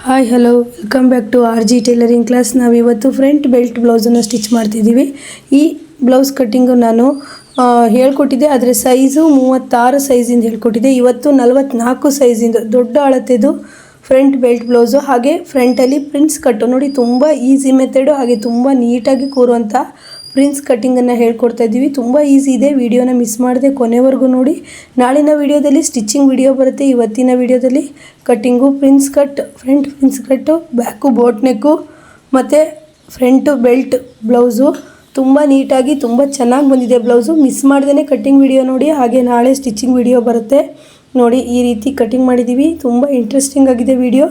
Hi hello welcome back to R G tailoring class ನಾವು ಇವತ್ತು front belt ಬ್ಲೌಸನ್ನು stitch ಮಾಡ್ತಿದ್ದೀವಿ ಈ ಬ್ಲೌಸ್ ಕಟ್ಟಿಂಗು ನಾನು ಹೇಳ್ಕೊಟ್ಟಿದ್ದೆ. ಅದರ ಸೈಜು ಮೂವತ್ತಾರು ಸೈಜಿಂದ ಹೇಳ್ಕೊಟ್ಟಿದ್ದೆ. ಇವತ್ತು ನಲವತ್ತ್ನಾಲ್ಕು ಸೈಜಿಂದು ದೊಡ್ಡ ಅಳತೆದು ಫ್ರಂಟ್ ಬೆಲ್ಟ್ ಬ್ಲೌಸು ಹಾಗೆ ಫ್ರಂಟಲ್ಲಿ ಪ್ರಿನ್ಸ್ ಕಟ್ಟು ನೋಡಿ, ತುಂಬ ಈಸಿ ಮೆಥಡು ಹಾಗೆ ತುಂಬ ನೀಟಾಗಿ ಕೂರುವಂಥ ಪ್ರಿನ್ಸ್ ಕಟ್ಟಿಂಗನ್ನು ಹೇಳ್ಕೊಡ್ತಾ ಇದ್ದೀವಿ. ತುಂಬ ಈಸಿ ಇದೆ. ವಿಡಿಯೋನ ಮಿಸ್ ಮಾಡಿದೆ ಕೊನೆವರೆಗೂ ನೋಡಿ. ನಾಳಿನ ವಿಡಿಯೋದಲ್ಲಿ ಸ್ಟಿಚಿಂಗ್ ವಿಡಿಯೋ ಬರುತ್ತೆ. ಇವತ್ತಿನ ವಿಡಿಯೋದಲ್ಲಿ cutting prince cut front prince cut back boat neck ಮತ್ತು ಫ್ರಂಟು ಬೆಲ್ಟ್ ಬ್ಲೌಸು ತುಂಬ ನೀಟಾಗಿ, ತುಂಬ ಚೆನ್ನಾಗಿ ಬಂದಿದೆ ಬ್ಲೌಸು ಮಿಸ್ ಮಾಡ್ದೇ ಕಟ್ಟಿಂಗ್ ವಿಡಿಯೋ ನೋಡಿ. ಹಾಗೆ ನಾಳೆ ಸ್ಟಿಚಿಂಗ್ ವಿಡಿಯೋ ಬರುತ್ತೆ. ನೋಡಿ, ಈ ರೀತಿ ಕಟ್ಟಿಂಗ್ ಮಾಡಿದ್ದೀವಿ. ತುಂಬ ಇಂಟ್ರೆಸ್ಟಿಂಗ್ ಆಗಿದೆ ವಿಡಿಯೋ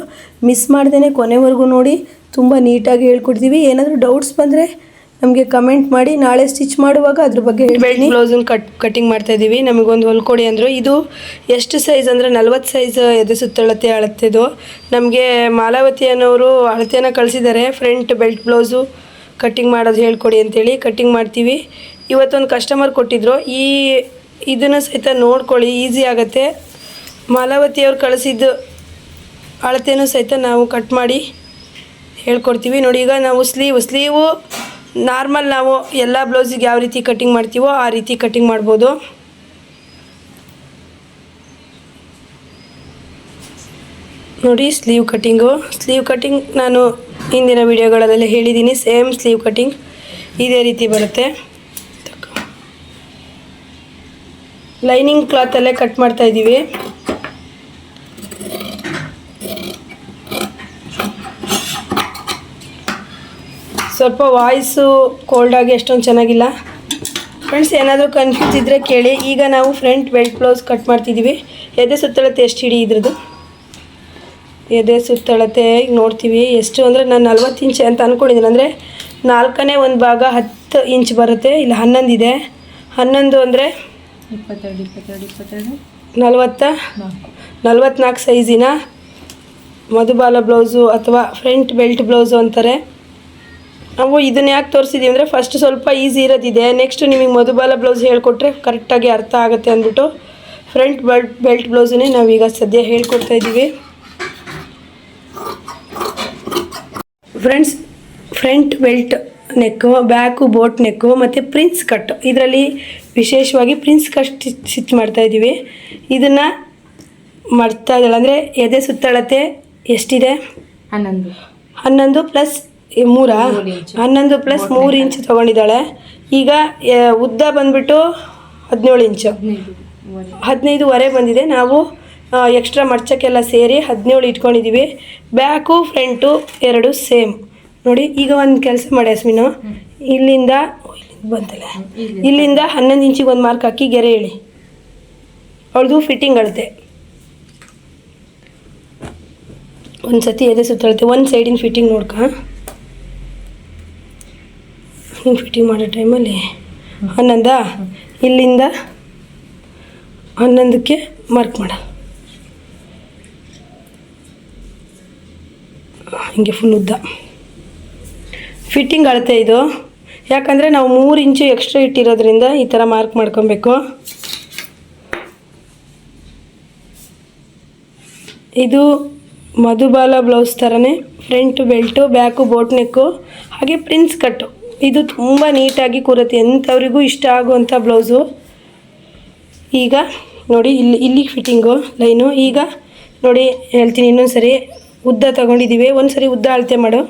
ಮಿಸ್ ಮಾಡ್ದೇ ಕೊನೆವರೆಗೂ ನೋಡಿ. ತುಂಬ ನೀಟಾಗಿ ಹೇಳ್ಕೊಡ್ತೀವಿ. ಏನಾದರೂ ಡೌಟ್ಸ್ ಬಂದರೆ ನಮಗೆ ಕಮೆಂಟ್ ಮಾಡಿ, ನಾಳೆ ಸ್ಟಿಚ್ ಮಾಡುವಾಗ ಅದ್ರ ಬಗ್ಗೆ ಬೆಲ್ಟ್ ಬ್ಲೌಸನ್ನು ಕಟ್ ಕಟಿಂಗ್ ಮಾಡ್ತಾ ಇದ್ದೀವಿ ನಮಗೊಂದು ಹೊಲ್ಕೊಡಿ ಅಂದರು. ಇದು ಎಷ್ಟು ಸೈಜ್ ಅಂದರೆ ನಲ್ವತ್ತು ಸೈಜ್ ಎದೆ ಸುತ್ತಳತೆ ಅಳತೆದು. ನಮಗೆ ಮಾಲಾವತಿ ಅನ್ನೋರು ಅಳತೆನ ಕಳಿಸಿದ್ದಾರೆ. ಫ್ರಂಟ್ ಬೆಲ್ಟ್ ಬ್ಲೌಸು ಕಟ್ಟಿಂಗ್ ಮಾಡೋದು ಹೇಳ್ಕೊಡಿ ಅಂತೇಳಿ ಕಟ್ಟಿಂಗ್ ಮಾಡ್ತೀವಿ. ಇವತ್ತೊಂದು ಕಸ್ಟಮರ್ ಕೊಟ್ಟಿದ್ರು. ಈ ಇದನ್ನು ಸಹಿತ ನೋಡ್ಕೊಳ್ಳಿ ಈಸಿ ಆಗುತ್ತೆ. ಮಾಲಾವತಿಯವ್ರು ಕಳಿಸಿದ್ದು ಅಳತೆನೂ ಸಹಿತ ನಾವು ಕಟ್ ಮಾಡಿ ಹೇಳ್ಕೊಡ್ತೀವಿ. ನೋಡಿ, ಈಗ ನಾವು ಸ್ಲೀವ್ ಸ್ಲೀವು ನಾರ್ಮಲ್ ನಾವು ಎಲ್ಲ ಬ್ಲೌಸಿಗೆ ಯಾವ ರೀತಿ ಕಟ್ಟಿಂಗ್ ಮಾಡ್ತೀವೋ ಆ ರೀತಿ ಕಟ್ಟಿಂಗ್ ಮಾಡ್ಬೋದು. ನೋಡಿ ಸ್ಲೀವ್ ಕಟ್ಟಿಂಗು ಸ್ಲೀವ್ ಕಟ್ಟಿಂಗ್ ನಾನು ಹಿಂದಿನ ವಿಡಿಯೋಗಳಲ್ಲೆಲ್ಲ ಹೇಳಿದ್ದೀನಿ. ಸೇಮ್ ಸ್ಲೀವ್ ಕಟ್ಟಿಂಗ್ ಇದೇ ರೀತಿ ಬರುತ್ತೆ. ಲೈನಿಂಗ್ ಕ್ಲಾತಲ್ಲೇ ಕಟ್ ಮಾಡ್ತಾ ಇದ್ದೀವಿ ಸ್ವಲ್ಪ ವಾಯ್ಸು ಕೋಲ್ಡಾಗಿ ಎಷ್ಟೊಂದು ಚೆನ್ನಾಗಿಲ್ಲ. ಫ್ರೆಂಡ್ಸ್ ಏನಾದರೂ ಕನ್ಫ್ಯೂಸ್ ಇದ್ದರೆ ಕೇಳಿ. ಈಗ ನಾವು ಫ್ರಂಟ್ ಬೆಲ್ಟ್ ಬ್ಲೌಸ್ ಕಟ್ ಮಾಡ್ತಿದ್ದೀವಿ ಎದೆ ಸುತ್ತಳತೆ ಎಷ್ಟು ಹಿಡಿ ಇದ್ರದ್ದು? ಎದೆ ಸುತ್ತಳತೆ ಈಗ ನೋಡ್ತೀವಿ. ಎಷ್ಟು ಅಂದರೆ ನಾನು ನಲ್ವತ್ತು ಇಂಚ್ ಅಂತ ಅಂದ್ಕೊಂಡಿದ್ದೀನಿ ಅಂದರೆ ನಾಲ್ಕನೇ ಒಂದು ಭಾಗ ಹತ್ತು ಇಂಚ್ ಬರುತ್ತೆ. ಇಲ್ಲಿ ಹನ್ನೊಂದು ಇದೆ. ಹನ್ನೊಂದು ಅಂದರೆ ಇಪ್ಪತ್ತೆರಡು ಇಪ್ಪತ್ತೆರಡು ಇಪ್ಪತ್ತೆರಡು? ನಲ್ವತ್ತ? ನಾಲ್ಕು. ನಲ್ವತ್ನಾಲ್ಕು ಸೈಜಿನ ಮಧುಬಾಲ ಬ್ಲೌಸು ಅಥವಾ ಫ್ರಂಟ್ ಬೆಲ್ಟ್ ಬ್ಲೌಸು ಅಂತಾರೆ. ನಾವು ಇದನ್ನ ಯಾಕೆ ತೋರಿಸಿದ್ದೀವಿ ಅಂದರೆ ಫಸ್ಟ್ ಸ್ವಲ್ಪ ಈಸಿ ಇರೋದಿದೆ. ನೆಕ್ಸ್ಟ್ ನಿಮಗೆ ಮಧುಬಾಲ ಬ್ಲೌಸ್ ಹೇಳ್ಕೊಟ್ರೆ ಕರೆಕ್ಟಾಗಿ ಅರ್ಥ ಆಗುತ್ತೆ ಅಂದ್ಬಿಟ್ಟು ಫ್ರಂಟ್ ಬೆಲ್ಟ್ ಬೆಲ್ಟ್ ಬ್ಲೌಸನ್ನೇ ನಾವೀಗ ಸದ್ಯ ಹೇಳ್ಕೊಡ್ತಾ ಇದ್ದೀವಿ. Friends front belt neck back boat neck ಮತ್ತು ಪ್ರಿನ್ಸ್ ಕಟ್ ಇದರಲ್ಲಿ ವಿಶೇಷವಾಗಿ ಪ್ರಿನ್ಸ್ ಕಟ್ ಸ್ಟಿಚ್ ಮಾಡ್ತಾ ಇದ್ದೀವಿ. ಇದನ್ನು ಮಾಡ್ತಾ ಇದ್ದಾಳೆ ಅಂದರೆ ಎದೆ ಸುತ್ತಳತೆ ಎಷ್ಟಿದೆ? ಹನ್ನೊಂದು. ಹನ್ನೊಂದು ಪ್ಲಸ್ ಮೂರಾ. ಹನ್ನೊಂದು ಪ್ಲಸ್ ಮೂರು ಇಂಚ್ ತಗೊಂಡಿದ್ದಾಳೆ. ಈಗ ಉದ್ದ ಬಂದ್ಬಿಟ್ಟು ಹದಿನೇಳು ಇಂಚು ಹದಿನೈದು. ಹದಿನೈದುವರೆ ಬಂದಿದೆ. ನಾವು ಎಕ್ಸ್ಟ್ರಾ ಮಡ್ಚಕ್ಕೆಲ್ಲ ಸೇರಿ ಹದಿನೇಳು ಇಟ್ಕೊಂಡಿದ್ದೀವಿ ಬ್ಯಾಕು ಫ್ರಂಟು ಎರಡು ಸೇಮ್. ನೋಡಿ ಈಗ ಒಂದು ಕೆಲಸ ಮಾಡಿ ಅಸ್ಮಿನು ಇಲ್ಲಿಂದ ಇಲ್ಲಿಂದ ಬಂತಲ್ಲ. ಇಲ್ಲಿಂದ. ಹನ್ನೊಂದು ಇಂಚಿಗೆ ಒಂದು ಮಾರ್ಕ್ ಹಾಕಿ ಗೆರೆ ಹೇಳಿ ಅವಳದು ಫಿಟ್ಟಿಂಗ್ ಅಳತೆ. ಒಂದು ಸತಿ ಎದೆ ಸುತ್ತಳತೆ. ಒಂದು ಸೈಡಿನ ಫಿಟ್ಟಿಂಗ್ ನೋಡ್ಕ. ಹಿಂಗೆ ಫಿಟ್ಟಿಂಗ್ ಮಾಡೋ ಟೈಮಲ್ಲಿ ಹನ್ನೊಂದ, ಇಲ್ಲಿಂದ ಹನ್ನೊಂದಕ್ಕೆ ಮಾರ್ಕ್ ಮಾಡ. ಹಿಂಗೆ ಫುಲ್ ಉದ್ದ. ಫಿಟ್ಟಿಂಗ್ ಅಳತೆ ಇದು. ಯಾಕಂದರೆ ನಾವು ಮೂರು ಇಂಚು ಎಕ್ಸ್ಟ್ರಾ ಇಟ್ಟಿರೋದ್ರಿಂದ ಈ ಥರ ಮಾರ್ಕ್ ಮಾಡ್ಕೊಬೇಕು. ಇದು ಮಧುಬಾಲ ಬ್ಲೌಸ್ ಥರನೇ front belt back boat neck ಹಾಗೆ ಪ್ರಿನ್ಸ್ ಕಟ್ಟು ಇದು ತುಂಬ ನೀಟಾಗಿ ಕೂರುತ್ತೆ. ಎಂಥವ್ರಿಗೂ ಇಷ್ಟ ಆಗುವಂಥ ಬ್ಲೌಸು. ಈಗ ನೋಡಿ ಇಲ್ಲಿ ಇಲ್ಲಿ ಫಿಟ್ಟಿಂಗು ಲೈನು. ಈಗ ನೋಡಿ ಹೇಳ್ತೀನಿ ಇನ್ನೊಂದು ಸರಿ. ಉದ್ದ ತಗೊಂಡಿದ್ದೀವಿ ಒಂದು ಸರಿ ಉದ್ದ ಅಳತೆ ಮಾಡು.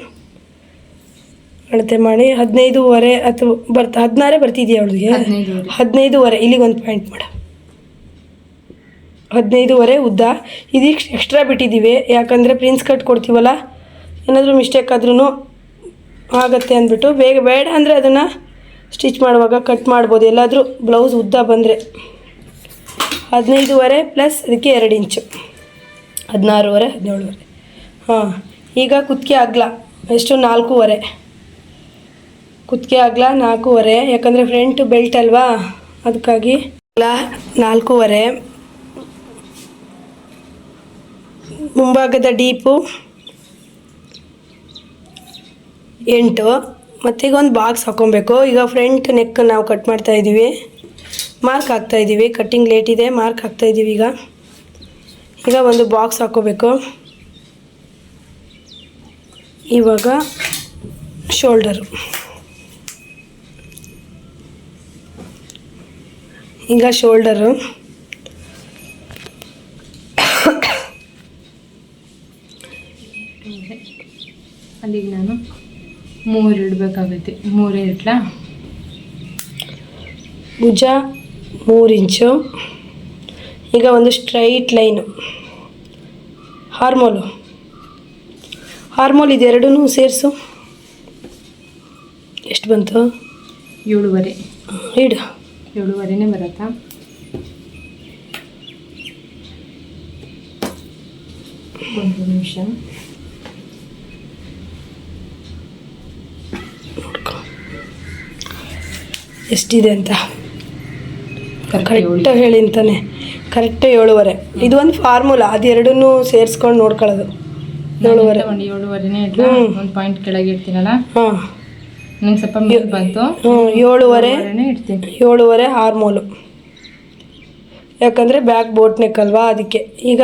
ಅಳತೆ ಮಾಡಿ ಹದಿನೈದುವರೆ ಅಥವಾ ಬರ್ತಾ ಹದಿನಾರೆ ಬರ್ತಿದ್ದೀಯ ಅವಳಿಗೆ? ಹದಿನೈದುವರೆ. ಹದಿನೈದುವರೆ. ಇಲ್ಲಿಗೆ ಒಂದು ಪಾಯಿಂಟ್ ಮಾಡು. ಹದಿನೈದುವರೆ ಉದ್ದ. ಇದೀಗ ಎಕ್ಸ್ಟ್ರಾ ಬಿಟ್ಟಿದ್ದೀವಿ ಯಾಕಂದರೆ ಪ್ರಿನ್ಸ್ ಕಟ್ ಕೊಡ್ತೀವಲ್ಲ ಏನಾದರೂ ಮಿಸ್ಟೇಕ್ ಆದ್ರೂ ಆಗತ್ತೆ ಅಂದ್ಬಿಟ್ಟು ಬೇಗ ಬೇಡ ಅಂದರೆ ಅದನ್ನು ಸ್ಟಿಚ್ ಮಾಡುವಾಗ ಕಟ್ ಮಾಡ್ಬೋದು. ಎಲ್ಲಾದರೂ ಬ್ಲೌಸ್ ಉದ್ದ ಬಂದರೆ ಹದಿನೈದುವರೆ ಪ್ಲಸ್ ಅದಕ್ಕೆ ಎರಡು ಇಂಚು. ಹದಿನಾರುವರೆ, ಹದಿನೇಳುವರೆ. ಹಾಂ, ಈಗ ಕುತ್ತಿಗೆ ಆಗ್ಲ? ಎಷ್ಟು? ನಾಲ್ಕೂವರೆ. ಕುತ್ತಿಗೆ ಆಗ್ಲ? ನಾಲ್ಕೂವರೆ. ಯಾಕಂದರೆ ಫ್ರಂಟ್ ಬೆಲ್ಟ್ ಅಲ್ವಾ? ಅದಕ್ಕಾಗಿ ಅಗ್ಲ ನಾಲ್ಕೂವರೆ. ಮುಂಭಾಗದ ಡೀಪು ಎಂಟು. ಮತ್ತು ಈಗ ಒಂದು ಬಾಕ್ಸ್ ಹಾಕೊಬೇಕು ಈಗ ಫ್ರಂಟ್ ನೆಕ್ ನಾವು ಕಟ್ ಮಾಡ್ತಾ ಇದ್ದೀವಿ. ಮಾರ್ಕ್ ಹಾಕ್ತಾ ಇದ್ದೀವಿ. ಕಟ್ಟಿಂಗ್ ಲೇಟ್ ಇದೆ. ಮಾರ್ಕ್ ಹಾಕ್ತಾ ಇದ್ದೀವಿ ಈಗ. ಈಗ ಒಂದು ಬಾಕ್ಸ್ ಹಾಕ್ಕೋಬೇಕು. ಇವಾಗ ಶೋಲ್ಡರು ಈಗ ಶೋಲ್ಡರು ಅಲ್ಲಿಗೆ ನಾನು. ಮೂರು ಇಡಬೇಕಾಗೈತಿ. ಮೂರೇ ಇಡ್ಲಾ ಭುಜ ಮೂರು ಇಂಚು. ಈಗ ಒಂದು ಸ್ಟ್ರೈಟ್ ಲೈನು. ಹಾರ್ಮೋಲು. ಹಾರ್ಮೋಲ್ ಇದೆರಡೂ ಸೇರಿಸು. ಎಷ್ಟು ಬಂತು? ಏಳುವರೆ. ಇಡು. ಏಳುವರೆನೇ ಬರತ್ತಾ? ಒಂದು ನಿಮಿಷ. ಎಷ್ಟಿದೆ ಅಂತ? ಕರೆಕ್ಟ್ ಕರೆಕ್ಟಾಗಿ ಹೇಳಿ ಅಂತಾನೆ ಕರೆಕ್ಟ್ ಏಳುವರೆ. ಇದು ಒಂದು ಫಾರ್ಮುಲಾ ಅದೆರಡನ್ನೂ ಸೇರಿಸ್ಕೊಂಡು ನೋಡ್ಕೊಳ್ಳೋದು. ಏಳುವರೆ. ಒಂದು ಏಳುವರೆನೇ ಇಡ್ಲ. ಒಂದು ಪಾಯಿಂಟ್ ಕೆಳಗೆ ಇಡ್ತೀನಲ್ಲ? ಹಾಂ. ನಂಗೆ ಸ್ವಲ್ಪ ಮೇಲೆ ಬಂತು. ಏಳುವರೆ. ಇಡ್ತೀನಿ. ಏಳುವರೆ ಹಾರ್ಮೋಲು. ಯಾಕಂದರೆ ಬ್ಯಾಕ್ ಬೋಟ್ ನೆಕ್ ಅಲ್ವಾ ಅದಕ್ಕೆ. ಈಗ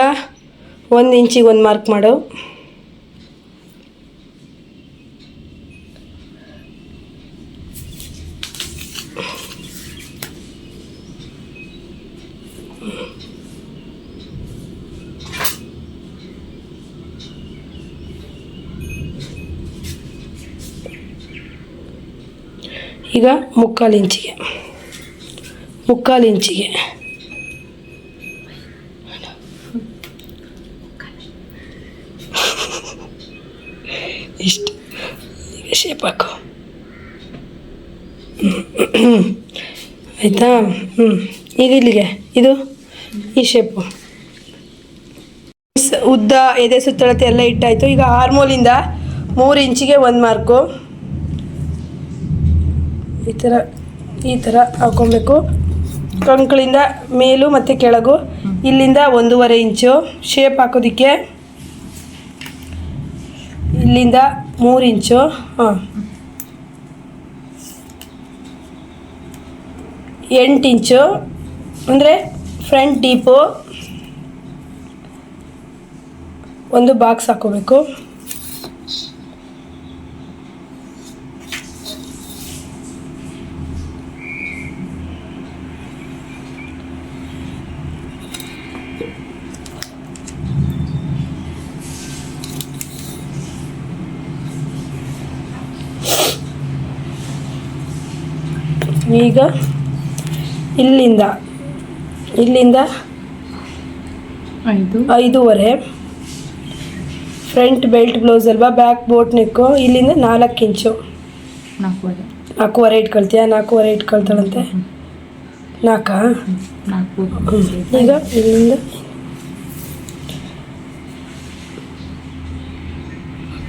ಒಂದು ಇಂಚಿಗೆ ಒಂದು ಮಾರ್ಕ್ ಮಾಡು. ಈಗ ಮುಕ್ಕಾಲು ಇಂಚಿಗೆ. ಮುಕ್ಕಾಲು ಇಂಚಿಗೆ. ಇಷ್ಟು. ಶೇಪ್ ಹಾಕು. ಆಯಿತಾ? ಹ್ಞೂ ಈಗ ಇಲ್ಲಿಗೆ. ಇದು? ಈ ಶೇಪು ಉದ್ದ, ಎದೆ, ಸುತ್ತಳತೆ ಎಲ್ಲ ಇಟ್ಟಾಯಿತು. ಈಗ ಹಾರ್ಮೋಲಿಂದ ಮೂರು ಇಂಚಿಗೆ ಒಂದು ಮಾರ್ಕು ಈ ಥರ ಈ ಥರ ಹಾಕ್ಕೊಬೇಕು ಕಣ್ಗಳಿಂದ ಮೇಲು ಮತ್ತು ಕೆಳಗು. ಇಲ್ಲಿಂದ ಒಂದೂವರೆ ಇಂಚು. ಶೇಪ್ ಹಾಕೋದಕ್ಕೆ ಇಲ್ಲಿಂದ ಮೂರು ಇಂಚು. ಹಾಂ. ಎಂಟು ಇಂಚು. ಅಂದರೆ ಫ್ರಂಟ್ ಡೀಪು ಒಂದು ಬಾಕ್ಸ್ ಹಾಕೋಬೇಕು. ಈಗ ಇಲ್ಲಿಂದ ಇಲ್ಲಿಂದ ಐದು. ಐದೂವರೆ. ಫ್ರಂಟ್ ಬೆಲ್ಟ್ ಬ್ಲೌಸ್ ಅಲ್ವಾ? ಬ್ಯಾಕ್ ಬೋಟ್ ನೆಕ್ಕು ಇಲ್ಲಿಂದ ನಾಲ್ಕು ಇಂಚು ನಾಲ್ಕೂವರೆ. ನಾಲ್ಕೂವರೆ ಇಟ್ಕೊಳ್ತೀಯ? ನಾಲ್ಕೂವರೆ ಇಟ್ಕೊಳ್ತಾಳಂತೆ. ನಾಲ್ಕಾ? ನಾಲ್ಕು ಈಗ ಇಲ್ಲಿಂದ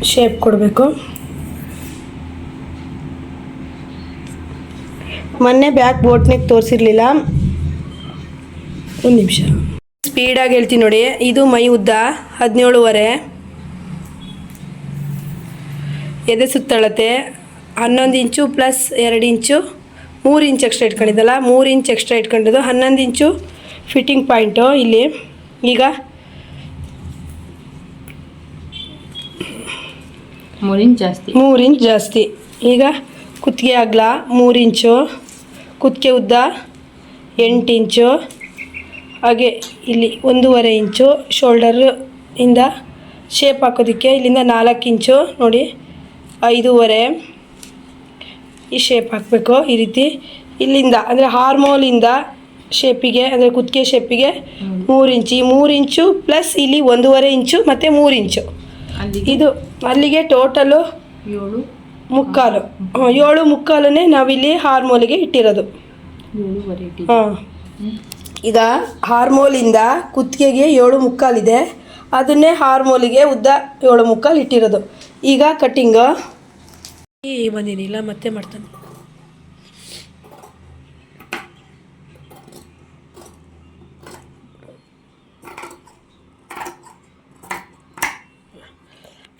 ಶೇಪ್ ಕೊಡಬೇಕು. ಮೊನ್ನೆ ಬ್ಯಾಕ್ ಬೋಟ್ ನೆಕ್ ತೋರಿಸಿರ್ಲಿಲ್ಲ. ಒಂದು ನಿಮಿಷ. ಸ್ಪೀಡಾಗಿ ಹೇಳ್ತೀನಿ ನೋಡಿ ಇದು ಮೈ ಉದ್ದ ಹದಿನೇಳುವರೆ. ಎದೆ ಸುತ್ತಳತೆ ಹನ್ನೊಂದು ಇಂಚು ಪ್ಲಸ್ ಎರಡು ಇಂಚು ಮೂರು ಇಂಚ್ ಎಕ್ಸ್ಟ್ರಾ ಇಟ್ಕೊಂಡಿದ್ದಲ್ಲ ಮೂರು ಇಂಚ್ ಎಕ್ಸ್ಟ್ರಾ ಇಟ್ಕೊಂಡಿದ್ದು ಹನ್ನೊಂದು ಇಂಚು ಫಿಟ್ಟಿಂಗ್ ಪಾಯಿಂಟು ಇಲ್ಲಿ. ಈಗ ಮೂರು ಇಂಚ್ ಜಾಸ್ತಿ. ಮೂರು ಇಂಚ್ ಜಾಸ್ತಿ. ಈಗ ಕುತ್ತಿಗೆ ಅಗಲ ಮೂರು ಇಂಚು. ಕುತ್ತಿಗೆ ಉದ್ದ ಎಂಟು ಇಂಚು. ಹಾಗೆ ಇಲ್ಲಿ ಒಂದೂವರೆ ಇಂಚು. ಶೋಲ್ಡರ್ ಇಂದ ಶೇಪ್ ಹಾಕೋದಕ್ಕೆ ಇಲ್ಲಿಂದ ನಾಲ್ಕು ಇಂಚು. ನೋಡಿ ಐದೂವರೆ ಈ ಶೇಪ್ ಹಾಕಬೇಕು ಈ ರೀತಿ. ಇಲ್ಲಿಂದ ಅಂದರೆ ಹಾರ್ಮೋಲಿಂದ ಶೇಪಿಗೆ ಅಂದರೆ ಕುತ್ತಿಗೆ ಶೇಪಿಗೆ ಮೂರು ಇಂಚು. ಈ ಮೂರು ಇಂಚು ಪ್ಲಸ್ ಇಲ್ಲಿ ಒಂದೂವರೆ ಇಂಚು ಮತ್ತು ಮೂರು ಇಂಚು. ಇದು ಅಲ್ಲಿಗೆ ಟೋಟಲು ಏಳು. ಮುಕ್ಕಾಲು. ಏಳು ಮುಕ್ಕಾಲನ್ನೇ ನಾವಿಲ್ಲಿ ಹಾರ್ಮೋಲಿಗೆ ಇಟ್ಟಿರೋದು. ಹಾಂ. ಈಗ ಹಾರ್ಮೋಲಿಂದ ಕುತ್ತಿಗೆಗೆ ಏಳು ಮುಕ್ಕಾಲಿದೆ. ಅದನ್ನೇ ಹಾರ್ಮೋಲಿಗೆ ಉದ್ದ ಏಳು ಮುಕ್ಕಾಲು ಇಟ್ಟಿರೋದು. ಈಗ ಕಟ್ಟಿಂಗು. ಈ ಬಂದಿನಿಲ್ಲ ಮತ್ತೆ ಮಾಡ್ತಾನೆ.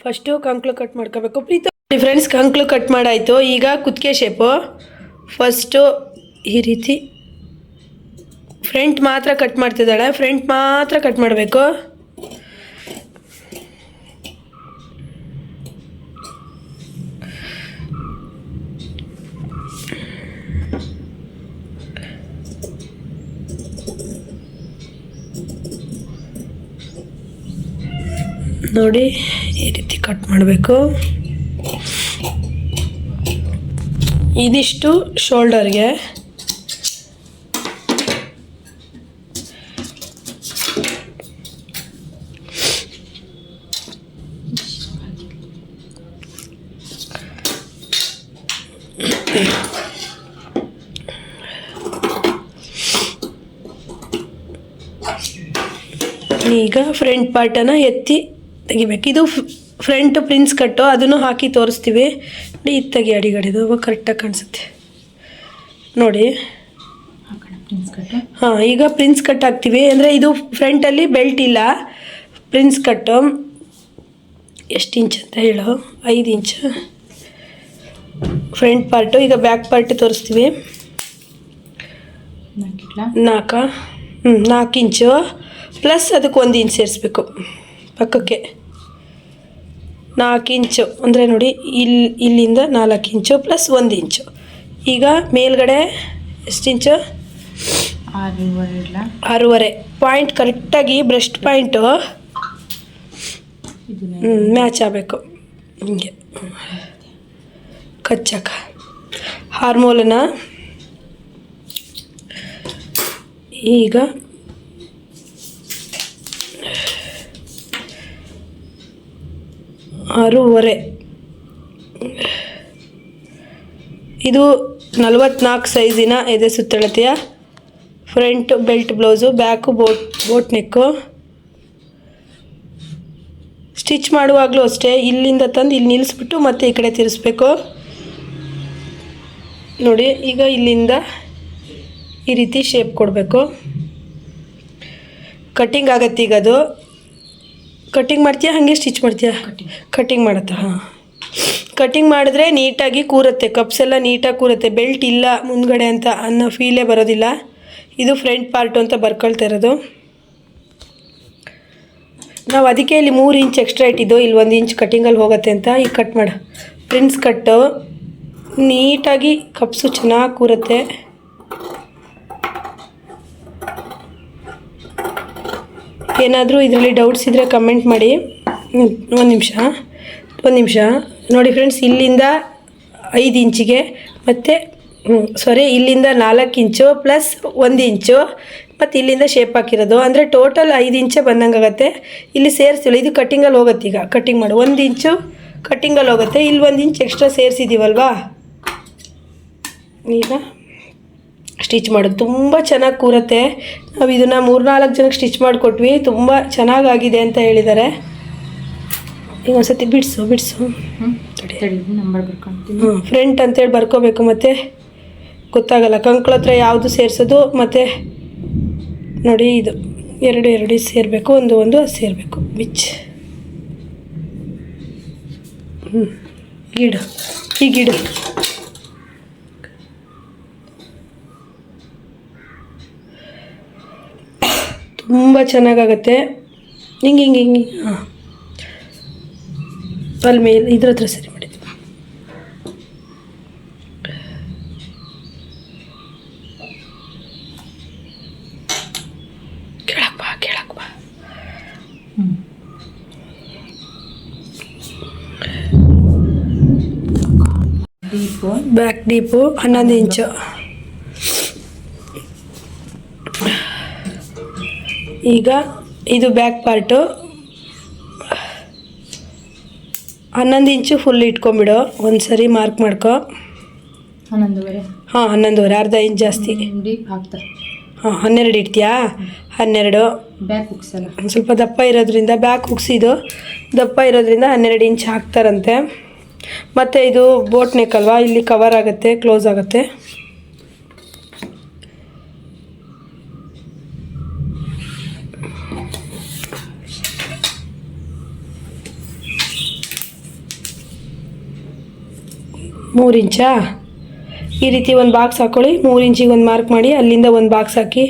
ಫಸ್ಟು ಕಂಕ್ಳು ಕಟ್ ಮಾಡ್ಕೋಬೇಕು. ಪ್ರೀತು ಫ್ರೆಂಡ್ಸ್ ಕಂಕ್ಳು ಕಟ್ ಮಾಡಾಯಿತು. ಈಗ ಕುತ್ತಿಗೆ ಶೇಪು ಫಸ್ಟು ಈ ರೀತಿ ಫ್ರಂಟ್ ಮಾತ್ರ ಕಟ್ ಮಾಡ್ತಿದ್ದಾಳೆ. ಫ್ರಂಟ್ ಮಾತ್ರ ಕಟ್ ಮಾಡಬೇಕು. ನೋಡಿ ಈ ರೀತಿ ಕಟ್ ಮಾಡಬೇಕು. ಇದಿಷ್ಟು ಶೋಲ್ಡರ್ಗೆ. ಈಗ ಫ್ರಂಟ್ ಪಾರ್ಟನ್ನು ಎತ್ತಿ ತೆಗಿಬೇಕು. ಇದು ಫ್ರಂಟ್ ಪ್ರಿನ್ಸ್ ಕಟ್ಟು ಅದನ್ನು ಹಾಕಿ ತೋರಿಸ್ತೀವಿ. ತೆಗಿ ಅಡಿಗಡಿದು ಅವಾಗ ಕರೆಕ್ಟಾಗಿ ಕಾಣಿಸುತ್ತೆ. ನೋಡಿ. ಹಾಂ ಈಗ ಪ್ರಿನ್ಸ್ ಕಟ್ ಹಾಕ್ತೀವಿ. ಅಂದರೆ ಇದು ಫ್ರಂಟಲ್ಲಿ ಬೆಲ್ಟ್ ಇಲ್ಲ. ಪ್ರಿನ್ಸ್ ಕಟ್ಟು ಎಷ್ಟು ಇಂಚ್ ಅಂತ ಹೇಳು. ಐದು ಇಂಚ್ ಫ್ರಂಟ್ ಪಾರ್ಟು ಈಗ ಬ್ಯಾಕ್ ಪಾರ್ಟ್ ತೋರಿಸ್ತೀವಿ. ನಾಲ್ಕ ಹ್ಞೂ ನಾಲ್ಕು? ಇಂಚು ಪ್ಲಸ್ ಅದಕ್ಕೆ ಒಂದು ಇಂಚ್ ಸೇರಿಸ್ಬೇಕು. ಪಕ್ಕಕ್ಕೆ. ನಾಲ್ಕು ಇಂಚು ಅಂದರೆ ನೋಡಿ ಇಲ್ಲಿ ಇಲ್ಲಿಂದ ನಾಲ್ಕು ಇಂಚು ಪ್ಲಸ್ ಒಂದು ಇಂಚು. ಈಗ ಮೇಲ್ಗಡೆ ಎಷ್ಟು ಇಂಚು? ಆರೂವರೆ ಪಾಯಿಂಟ್ ಕರೆಕ್ಟಾಗಿ ಬ್ರೆಸ್ಟ್ ಪಾಯಿಂಟು ಹ್ಞೂ ಮ್ಯಾಚ್ ಆಗಬೇಕು. ಹಿಂಗೆ. ಕಚ್ಚಕ. ಹಾರ್ಮೋಲನ ಈಗ ಆರೂವರೆ. ಇದು ನಲವತ್ನಾಲ್ಕು ಸೈಜಿನ ಎದೆ ಸುತ್ತಳತೆಯ front belt blouse, back boat boat neck. Stitch ಮಾಡುವಾಗಲೂ ಅಷ್ಟೇ, ಇಲ್ಲಿಂದ ತಂದು ಇಲ್ಲಿ ನಿಲ್ಲಿಸ್ಬಿಟ್ಟು ಮತ್ತೆ ಈ ಕಡೆ ತಿರ್ಸ್ಬೇಕು. ನೋಡಿ, ಈಗ ಇಲ್ಲಿಂದ ಈ ರೀತಿ ಶೇಪ್ ಕೊಡಬೇಕು. ಕಟ್ಟಿಂಗ್ ಆಗತ್ತೆ ಈಗ ಅದು. ಕಟ್ಟಿಂಗ್ ಮಾಡ್ತೀಯಾ? ಹಾಗೆ ಸ್ಟಿಚ್ ಮಾಡ್ತೀಯಾ? ಕಟ್ಟಿಂಗ್ ಮಾಡುತ್ತಾ? ಹಾಂ. ಕಟ್ಟಿಂಗ್ ಮಾಡಿದ್ರೆ ನೀಟಾಗಿ ಕೂರುತ್ತೆ. ಕಪ್ಸ್ ಎಲ್ಲ ನೀಟಾಗಿ ಕೂರುತ್ತೆ. ಬೆಲ್ಟ್ ಇಲ್ಲ ಮುಂದ್ಗಡೆ ಅಂತ ಅನ್ನೋ ಫೀಲೇ ಬರೋದಿಲ್ಲ. ಇದು ಫ್ರಂಟ್ ಪಾರ್ಟು ಅಂತ ಬರ್ಕೊಳ್ತಾ ಇರೋದು. ನಾವು ಅದಕ್ಕೆ ಇಲ್ಲಿ ಮೂರು ಇಂಚ್ ಎಕ್ಸ್ಟ್ರಾ ಇಟ್ಟಿದ್ದು. ಇಲ್ಲಿ ಒಂದು ಇಂಚ್ ಕಟ್ಟಿಂಗಲ್ಲಿ ಹೋಗುತ್ತೆ ಅಂತ. ಈಗ ಕಟ್ ಮಾಡು. ಪ್ರಿಂಟ್ಸ್ ಕಟ್ಟು ನೀಟಾಗಿ ಕಪ್ಸು ಚೆನ್ನಾಗಿ ಕೂರುತ್ತೆ. ಏನಾದರೂ ಇದರಲ್ಲಿ ಡೌಟ್ಸ್ ಇದ್ದರೆ ಕಮೆಂಟ್ ಮಾಡಿ. ಒಂದು ನಿಮಿಷ. ಒಂದು ನಿಮಿಷ. ನೋಡಿ ಫ್ರೆಂಡ್ಸ್ ಇಲ್ಲಿಂದ ಐದು ಇಂಚಿಗೆ ಮತ್ತು ಸಾರಿ ಇಲ್ಲಿಂದ ನಾಲ್ಕು ಇಂಚು ಪ್ಲಸ್ ಒಂದು ಇಂಚು ಮತ್ತು ಇಲ್ಲಿಂದ ಶೇಪ್ ಹಾಕಿರೋದು. ಅಂದರೆ ಟೋಟಲ್ ಐದು ಇಂಚೆ ಬಂದಂಗಾಗತ್ತೆ ಇಲ್ಲಿ ಸೇರಿಸಿಲ್ಲ. ಇದು ಕಟ್ಟಿಂಗಲ್ಲಿ ಹೋಗುತ್ತೆ ಈಗ. ಕಟ್ಟಿಂಗ್ ಮಾಡು. ಒಂದು ಇಂಚು ಕಟ್ಟಿಂಗಲ್ಲಿ ಹೋಗುತ್ತೆ. ಇಲ್ಲಿ ಒಂದು ಇಂಚ್ ಎಕ್ಸ್ಟ್ರಾ ಸೇರಿಸಿದ್ದೀವಲ್ವಾ ಈಗ ಸ್ಟಿಚ್ ಮಾಡೋದು ತುಂಬ ಚೆನ್ನಾಗಿ ಕೂರುತ್ತೆ. ನಾವು ಇದನ್ನು ಮೂರ್ನಾಲ್ಕು ಜನಕ್ಕೆ ಸ್ಟಿಚ್ ಮಾಡಿಕೊಟ್ವಿ ತುಂಬ ಚೆನ್ನಾಗಾಗಿದೆ ಅಂತ ಹೇಳಿದ್ದಾರೆ ಈಗ ಒಂದ್ಸತಿ ಬಿಡಿಸು ಬಿಡಿಸು. ಹ್ಞೂ ಫ್ರಂಟ್ ಅಂತೇಳಿ ಬರ್ಕೋಬೇಕು ಮತ್ತು. ಗೊತ್ತಾಗಲ್ಲ ಕಂಕ್ಳ ಹತ್ರ ಯಾವುದು ಸೇರಿಸೋದು ಮತ್ತು ನೋಡಿ ಇದು. ಎರಡು ಎರಡು ಸೇರಬೇಕು ಒಂದು ಒಂದು ಅದು ಸೇರಬೇಕು. ಬಿಚ್ ಹ್ಞೂ ಗಿಡ ಈ ಗಿಡು ತುಂಬ ಚೆನ್ನಾಗಾಗತ್ತೆ. ಹಿಂಗೆ ಹಿಂಗೆ ಹಿಂಗೆ. ಹಾಂ. ಅಲ್ಲಿ ಮೇಲೆ ಇದ್ರ ಹತ್ರ ಸರಿ ಮಾಡಿ. ಕೆಳಗೆ ಬಾ ಕೆಳಗೆ ಬಾ. ಬ್ಯಾಕ್ ಡೀಪು ಹನ್ನೊಂದು ಇಂಚು. ಈಗ ಇದು ಬ್ಯಾಕ್ ಪಾರ್ಟು ಹನ್ನೊಂದು ಇಂಚು ಫುಲ್ ಇಟ್ಕೊಂಬಿಡು ಒಂದು ಸರಿ ಮಾರ್ಕ್ ಮಾಡ್ಕೊ. ಹನ್ನೊಂದುವರೆ. ಹಾಂ ಹನ್ನೊಂದುವರೆ ಅರ್ಧ ಇಂಚ್ ಜಾಸ್ತಿ. ಹಾಂ ಹನ್ನೆರಡು ಇಡ್ತೀಯಾ? ಹನ್ನೆರಡು. ಬ್ಯಾಕ್ ಹುಕ್ಸಲ್ಲ ಒಂದು ಸ್ವಲ್ಪ ದಪ್ಪ ಇರೋದ್ರಿಂದ ಬ್ಯಾಕ್ ಉಕ್ಸಿದು ದಪ್ಪ ಇರೋದ್ರಿಂದ ಹನ್ನೆರಡು ಇಂಚ್ ಹಾಕ್ತಾರಂತೆ. ಮತ್ತು ಇದು ಬೋಟ್ ನೆಕ್ ಅಲ್ವಾ? ಇಲ್ಲಿ ಕವರ್ ಆಗುತ್ತೆ ಕ್ಲೋಸ್ ಆಗುತ್ತೆ. ಮೂರು ಇಂಚಾ ಈ ರೀತಿ ಒಂದು ಬಾಕ್ಸ್ ಹಾಕ್ಕೊಳ್ಳಿ ಮೂರು ಇಂಚಿಗೆ ಒಂದು ಮಾರ್ಕ್ ಮಾಡಿ ಅಲ್ಲಿಂದ ಒಂದು ಬಾಕ್ಸ್ ಹಾಕಿ.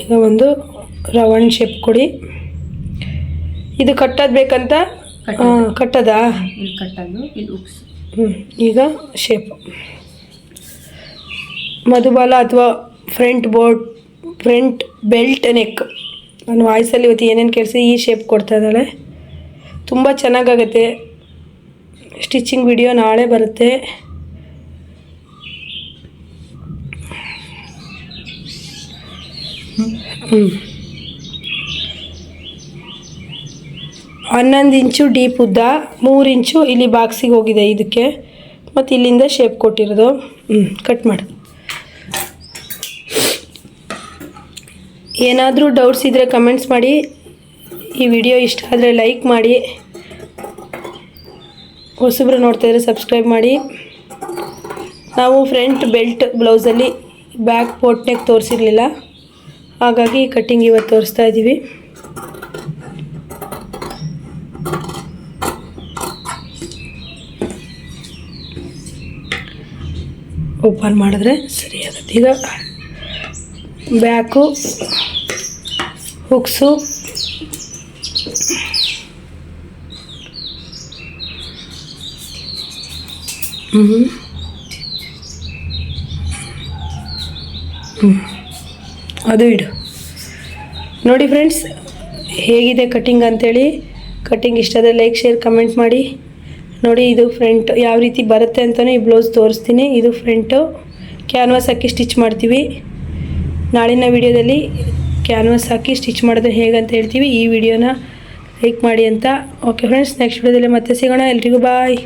ಈಗ ಒಂದು ರೌಂಡ್ ಶೇಪ್ ಕೊಡಿ. ಇದು ಕಟ್ಟೋದು ಬೇಕಂತ? ಕಟ್ಟದಾ? ಹ್ಞೂ ಈಗ ಶೇಪ್ ಮಧುಬಾಲ ಅಥವಾ front board front belt neck ನಾನು ವಾಯ್ಸಲ್ಲಿ ಇವತ್ತು ಏನೇನು ಕೇಳಿಸಿ ಈ ಶೇಪ್ ಕೊಡ್ತಾ ಇದ್ದಾಳೆ. ತುಂಬ ಚೆನ್ನಾಗಾಗತ್ತೆ. ಸ್ಟಿಚಿಂಗ್ ವಿಡಿಯೋ ನಾಳೆ ಬರುತ್ತೆ. ಹನ್ನೊಂದು ಇಂಚು ಡೀಪ್ ಉದ್ದ, ಮೂರು ಇಂಚು ಇಲ್ಲಿ ಬಾಕ್ಸಿಗೆ ಹೋಗಿದೆ ಇದಕ್ಕೆ. ಮತ್ತು ಇಲ್ಲಿಂದ ಶೇಪ್ ಕೊಟ್ಟಿರೋದು. ಹ್ಞೂ ಕಟ್ ಮಾಡಿ. ಏನಾದರೂ ಡೌಟ್ಸ್ ಇದ್ದರೆ ಕಮೆಂಟ್ಸ್ ಮಾಡಿ. ಈ ವಿಡಿಯೋ ಇಷ್ಟ ಆದರೆ ಲೈಕ್ ಮಾಡಿ. ಹೊಸಬ್ರು ನೋಡ್ತಾ ಇದ್ರೆ ಸಬ್ಸ್ಕ್ರೈಬ್ ಮಾಡಿ. ನಾವು ಫ್ರಂಟ್ ಬೆಲ್ಟ್ ಬ್ಲೌಸಲ್ಲಿ ಬ್ಯಾಕ್ ಪೋಟ್ನೆಗೆ ತೋರಿಸಿರಲಿಲ್ಲ. ಹಾಗಾಗಿ ಕಟ್ಟಿಂಗ್ ಇವತ್ತು ತೋರಿಸ್ತಾ ಇದ್ದೀವಿ ಓಪನ್ ಮಾಡಿದ್ರೆ ಸರಿ ಆಗುತ್ತೆ ಈಗ ಬ್ಯಾಕು ಹುಕ್ಸು ಹ್ಞೂ ಅದು ಇಡು. ನೋಡಿ ಫ್ರೆಂಡ್ಸ್ ಹೇಗಿದೆ ಕಟ್ಟಿಂಗ್ ಅಂತೇಳಿ. ಕಟ್ಟಿಂಗ್ ಇಷ್ಟ ಆದರೆ ಲೈಕ್ ಶೇರ್ ಕಮೆಂಟ್ ಮಾಡಿ. ನೋಡಿ ಇದು ಫ್ರಂಟ್ ಯಾವ ರೀತಿ ಬರುತ್ತೆ ಅಂತಲೇ ಈ ಬ್ಲೌಸ್ ತೋರಿಸ್ತೀನಿ. ಇದು ಫ್ರಂಟು ಕ್ಯಾನ್ವಾಸ್ ಹಾಕಿ ಸ್ಟಿಚ್ ಮಾಡ್ತೀವಿ. ನಾಳಿನ ವಿಡಿಯೋದಲ್ಲಿ ಕ್ಯಾನ್ವಾಸ್ ಹಾಕಿ ಸ್ಟಿಚ್ ಮಾಡೋದು ಹೇಗಂತ ಹೇಳ್ತೀವಿ. ಈ ವಿಡಿಯೋನ ಲೈಕ್ ಮಾಡಿ ಅಂತ. ಓಕೆ ಫ್ರೆಂಡ್ಸ್ ನೆಕ್ಸ್ಟ್ ವಿಡಿಯೋದಲ್ಲಿ ಮತ್ತೆ ಸಿಗೋಣ. ಎಲ್ರಿಗೂ ಬಾಯ್